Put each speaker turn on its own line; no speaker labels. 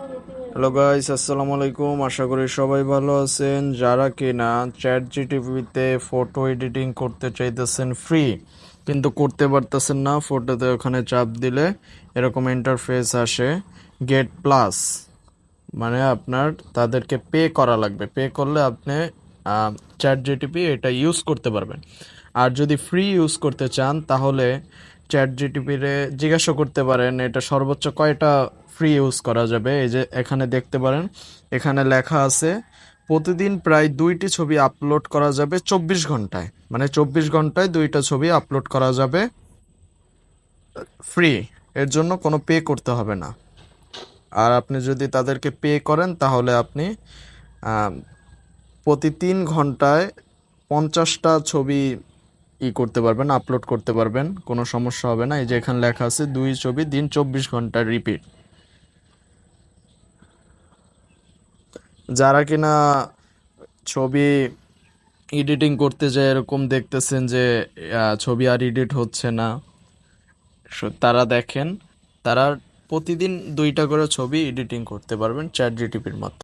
Hello guys আসসালামু আলাইকুম আশা করি সবাই ভালো আছেন যারা কিনা চ্যাট জিটিভিতে ফটো এডিটিং করতে চাইতেছেন ফ্রি কিন্তু করতে পারতেছেন না ফটোতে ওখানে চাপ দিলে এরকম ইন্টারফেস আসে গেট প্লাস মানে আপনার তাদেরকে পে করা লাগবে পে করলে আপনি চ্যাট জিটিপি এটা ইউজ করতে পারবেন আর যদি ফ্রি ইউজ করতে চান তাহলে চ্যাট জিটিপিরে জিজ্ঞাসা করতে পারেন এটা সর্বোচ্চ কয়টা ফ্রি ইউজ করা যাবে। এই যে এখানে দেখতে পারেন, এখানে লেখা আছে, প্রতিদিন প্রায় দুইটি ছবি আপলোড করা যাবে চব্বিশ ঘন্টায়। মানে চব্বিশ ঘন্টায় দুইটা ছবি আপলোড করা যাবে ফ্রি এর জন্য কোনো পে করতে হবে না। আর আপনি যদি তাদেরকে পে করেন, তাহলে আপনি প্রতি তিন ঘন্টায় পঞ্চাশটা ছবি ই করতে পারবেন আপলোড করতে পারবেন। কোনো সমস্যা হবে না। এই যে এখানে লেখা আছে, দুই ছবি দিন চব্বিশ ঘণ্টা রিপিট যারা কিনা ছবি এডিটিং করতে যায় এরকম দেখতেছেন যে ছবি আর এডিট হচ্ছে না তারা দেখেন, তারা প্রতিদিন দুইটা করে ছবি এডিটিং করতে পারবেন চ্যাট জিটিপির মাধ্যমে।